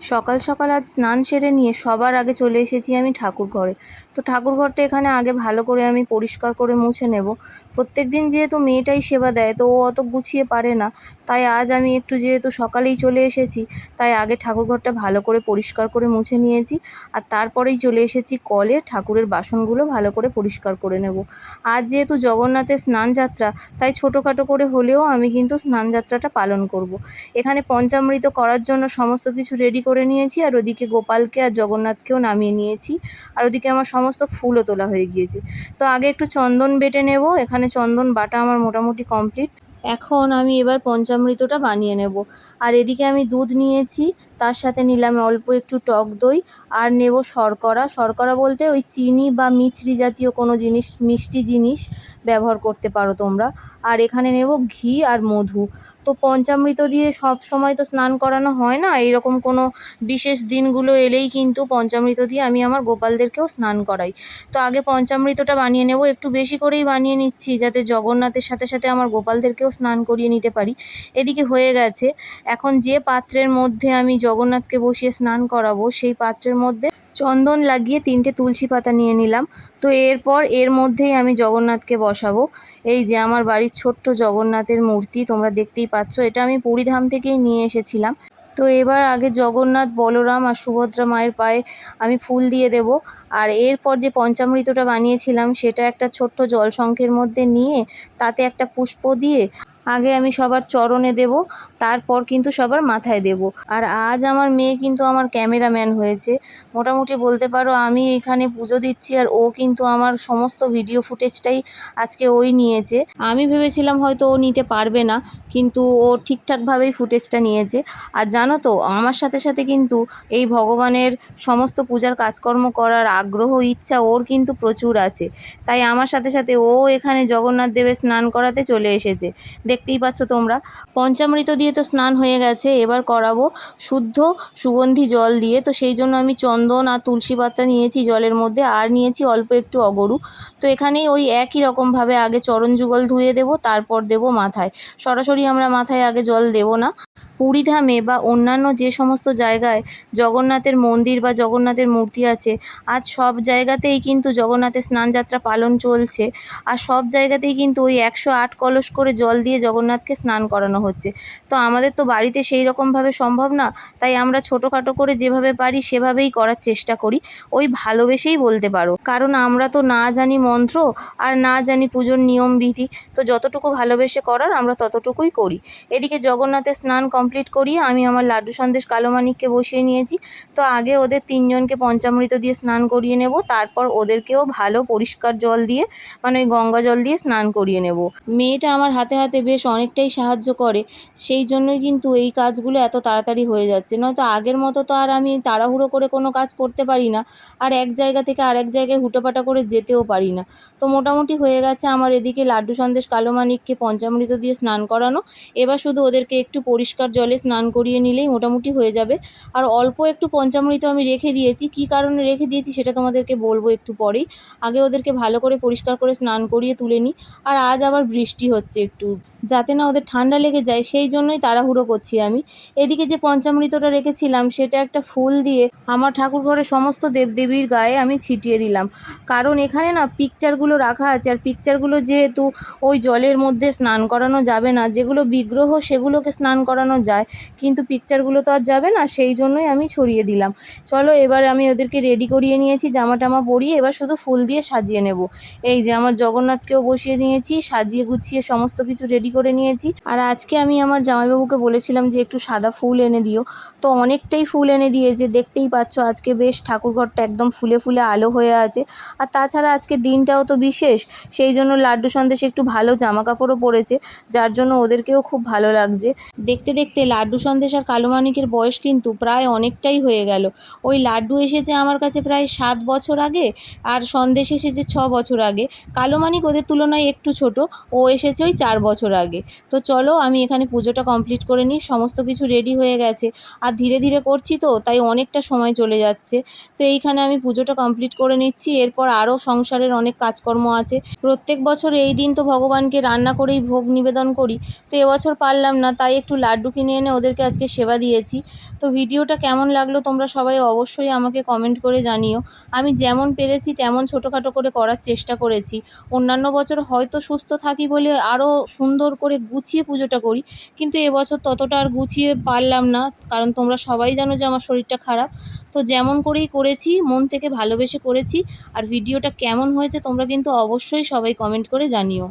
সকাল সকাল আজ স্নান সেরে নিয়ে সবার আগে চলে এসেছি আমি ঠাকুর ঘরে। তো ঠাকুর ঘরটা এখানে আগে ভালো করে আমি পরিষ্কার করে মুছে নেব। প্রত্যেক দিন যেহেতু মেয়েটাই সেবা দেয়, তো ও অত গুছিয়ে পারে না। তাই আজ আমি একটু যেহেতু সকালেই চলে এসেছি, তাই আগে ঠাকুর ঘরটা ভালো করে পরিষ্কার করে মুছে নিয়েছি। আর তারপরেই চলে এসেছি কলে ঠাকুরের বাসনগুলো ভালো করে পরিষ্কার করে নেব। আজ যেহেতু জগন্নাথের স্নান যাত্রা তাই ছোটোখাটো করে হলেও আমি কিন্তু স্নান যাত্রাটা পালন করব। এখানে পঞ্চামৃত করার জন্য সমস্ত কিছু রেডি করে নিয়েছি, আর ওদিকে গোপালকে আর জগন্নাথকেও নামিয়ে নিয়েছি, আর ওদিকে আমার সমস্ত ফুলও তোলা হয়ে গিয়েছে। তো আগে একটু চন্দন বেটে নেব, এখানে চন্দন বাটা আমার মোটামুটি কমপ্লিট। এখন আমি এবার পঞ্চামৃতটা বানিয়ে নেব। আর এদিকে আমি দুধ নিয়েছি তার সাথে নিলাম অল্প একটু টক দই আর নেব শর্করা। শর্করা বলতে ওই চিনি বা মিছরি জাতীয় কোনো জিনিস, মিষ্টি জিনিস ব্যবহার করতে পারো তোমরা। আর এখানে নেব ঘি আর মধু। তো পঞ্চামৃত দিয়ে সব সময় তো স্নান করানো হয় না, এইরকম কোনো বিশেষ দিনগুলো এলেই কিন্তু পঞ্চামৃত দিয়ে আমি আমার গোপালদেরকেও স্নান করাই। তো আগে পঞ্চামৃতটা বানিয়ে নেব, একটু বেশি করেই বানিয়ে নিচ্ছি যাতে জগন্নাথের সাথে সাথে আমার গোপালদেরকেও স্নান করিয়ে নিতে পারি। এদিকে হয়ে গেছে। এখন যে পাত্রের মধ্যে আমি জগন্নাথকে বসিয়ে স্নান করাবো, সেই পাত্রের মধ্যে চন্দন লাগিয়ে তিনটে তুলসী পাতা নিয়ে নিলাম। তো এরপর এর মধ্যেই আমি জগন্নাথকে বসাবো। এই যে আমার বাড়ির ছোট্ট জগন্নাথের মূর্তি, তোমরা দেখতেই পাচ্ছ, এটা আমি পুরীধাম থেকেই নিয়ে এসেছিলাম। তো এবার আগে জগন্নাথ, বলরাম আর সুভদ্রা মায়ের পায়ে আমি ফুল দিয়ে দেব। আর এরপর যে পঞ্চামৃতটা বানিয়েছিলাম, সেটা একটা ছোট্ট জলশঙ্খের মধ্যে নিয়ে তাতে একটা পুষ্প দিয়ে আগে আমি সবার চরণে দেব, তারপর কিন্তু সবার মাথায় দেব। আর আজ আমার মেয়ে কিন্তু আমার ক্যামেরাম্যান হয়েছে। মোটামুটি বলতে পারো আমি এখানে পুজো দিচ্ছি আর ও কিন্তু আমার সমস্ত ভিডিও ফুটেজটাই আজকে ওই নিয়েছে। আমি ভেবেছিলাম হয়তো ও নিতে পারবে না, কিন্তু ও ঠিকঠাকভাবেই ফুটেজটা নিয়েছে। আর জানো তো, আমার সাথে সাথে কিন্তু এই ভগবানের সমস্ত পূজার কাজকর্ম করার আগ্রহ, ইচ্ছা ওর কিন্তু প্রচুর আছে। তাই আমার সাথে সাথে ও এখানে জগন্নাথ দেবের স্নান করাতে চলে এসেছে। দেখতেই পাচ্ছ তোমরা। পঞ্চামৃত দিয়ে তো স্নান হয়ে গেছে, এবার করাবো শুদ্ধ সুগন্ধি জল দিয়ে। তো সেই জন্য আমি চন্দন আর তুলসী পাতা নিয়েছি জলের মধ্যে, আর নিয়েছি অল্প একটু অগরু। তো এখানেই ওই একই রকমভাবে আগে চরণ যুগল ধুয়ে দেবো, তারপর দেবো মাথায়। সরাসরি আমরা মাথায় আগে জল দেবো না। পুরীধামে বা অন্যান্য যে সমস্ত জায়গায় জগন্নাথের মন্দির বা জগন্নাথের মূর্তি আছে, আজ সব জায়গাতেই কিন্তু জগন্নাথের স্নানযাত্রা পালন চলছে। আর সব জায়গাতেই কিন্তু ওই একশো আট কলস করে জল দিয়ে জগন্নাথকে স্নান করানো হচ্ছে। তো আমাদের তো বাড়িতে সেই রকমভাবে সম্ভব না, তাই আমরা ছোটোখাটো করে যেভাবে পারি সেভাবেই করার চেষ্টা করি। ওই ভালোবেসেই বলতে পারো। কারণ আমরা তো না জানি মন্ত্র আর না জানি পুজোর নিয়ম বিধি তো যতটুকু ভালোবেসে করার আমরা ততটুকুই করি। এদিকে জগন্নাথের স্নান কমপ্লিট করিয়ে আমি আমার লাড্ডু সন্দেশ কালো মানিককে বসিয়ে নিয়েছি। তো আগে ওদের তিনজনকে পঞ্চামৃত দিয়ে স্নান করিয়ে নেব। তারপর ওদেরকেও ভালো পরিষ্কার জল দিয়ে মানে ওই গঙ্গা জল দিয়ে স্নান করিয়ে নেব। মেয়েটা আমার হাতে হাতে বেশ অনেকটাই সাহায্য করে। সেই জন্যই কিন্তু এই কাজগুলো এত তাড়াতাড়ি হয়ে যাচ্ছে। নয়তো আগের মতো তো আর আমি তাড়াহুড়ো করে কোনো কাজ করতে পারি না। আর এক জায়গা থেকে আরেক জায়গায় হুটোপাটা করে যেতেও পারি না। তো মোটামুটি হয়ে গেছে আমার এদিকে লাড্ডু সন্দেশ কালো মানিককে পঞ্চামৃত দিয়ে স্নান করানো। এবার শুধু ওদেরকে একটু পরিষ্কার জলে স্নান করিয়ে নিলেই মোটামুটি হয়ে যাবে। আর অল্প একটু পঞ্চামৃত আমি রেখে দিয়েছি। কী কারণে রেখে দিয়েছি সেটা তোমাদেরকে বলব একটু পরেই। আগে ওদেরকে ভালো করে পরিষ্কার করে স্নান করিয়ে তুলে নিই। আর আজ আবার বৃষ্টি হচ্ছে একটু। যাতে না ওদের ঠান্ডা লেগে যায়, সেই জন্যই তাড়াহুড়ো করছি আমি। এদিকে যে পঞ্চামৃতটা রেখেছিলাম, সেটা একটা ফুল দিয়ে আমার ঠাকুর ঘরের সমস্ত দেবদেবীর গায়ে আমি ছিটিয়ে দিলাম। কারণ এখানে না পিকচারগুলো রাখা আছে। আর পিকচারগুলো যেহেতু ওই জলের মধ্যে স্নান করানো যাবে না, যেগুলো বিগ্রহ সেগুলোকে স্নান করানো যায়। কিন্তু পিকচারগুলো তো আর যাবে না, সেই জন্যই আমি ছড়িয়ে দিলাম। চলো এবার আমি ওদেরকে রেডি করিয়ে নিয়েছি, জামা টামা পরিয়ে এবার শুধু ফুল দিয়ে সাজিয়ে নেব। এই যে আমার জগন্নাথকেও বসিয়ে দিয়েছি, সাজিয়ে গুছিয়ে সমস্ত কিছু রেডি করে নিয়েছি। আর আজকে আমি আমার জামাইবাবুকে বলেছিলাম যে একটু সাদা ফুল এনে দিও। তো অনেকটাই ফুল এনে দিয়েছে, দেখতেই পাচ্ছ আজকে বেশ ঠাকুরঘরটা একদম ফুলে ফুলে আলো হয়ে আছে। আর তাছাড়া আজকে দিনটাও তো বিশেষ, সেই জন্য লাড্ডু সন্দেশ একটু ভালো জামা কাপড়ও পরেছে, যার জন্য ওদেরকেও খুব ভালো লাগছে। দেখতে দেখতে লাড্ডু সন্দেশ আর কালো মানিকের বয়স কিন্তু প্রায় অনেকটাই হয়ে গেল। ওই লাড্ডু এসেছে আমার কাছে প্রায় সাত বছর আগে আর সন্দেশ এসেছে ছ বছর আগে। কালো মানিক ওদের তুলনায় একটু ছোট, ও এসেছে ওই চার বছর আগে। তো চলো আমি এখানে পুজোটা কমপ্লিট করে নিই, সমস্ত কিছু রেডি হয়ে গেছে। আর ধীরে ধীরে করছি তো, তাই অনেকটা সময় চলে যাচ্ছে। তো এইখানে আমি পুজোটা কমপ্লিট করে নিচ্ছি, এরপর আরও সংসারের অনেক কাজকর্ম আছে। প্রত্যেক বছর এই দিন তো ভগবানকে রান্না করেই ভোগ নিবেদন করি। তো এবছর পারলাম না, তাই একটু লাড্ডু কিনে এনে ওদেরকে আজকে সেবা দিয়েছি। তো ভিডিওটা কেমন লাগল তোমরা সবাই অবশ্যই আমাকে কমেন্ট করে জানিও। আমি যেমন পেরেছি তেমন ছোটোখাটো করে করার চেষ্টা করেছি। অন্যান্য বছর হয়তো সুস্থ থাকি বলে আরও সুন্দর করে গুছিয়ে পুজোটা করি, কিন্তু এবছর ততটা আর গুছিয়ে পারলাম না, কারণ তোমরা সবাই জানো যে আমার শরীরটা খারাপ। তো যেমন করেই করেছি, মন থেকে ভালোবেসে করেছি, আর ভিডিওটা কেমন হয়েছে তোমরা কিন্তু অবশ্যই সবাই কমেন্ট করে জানিও।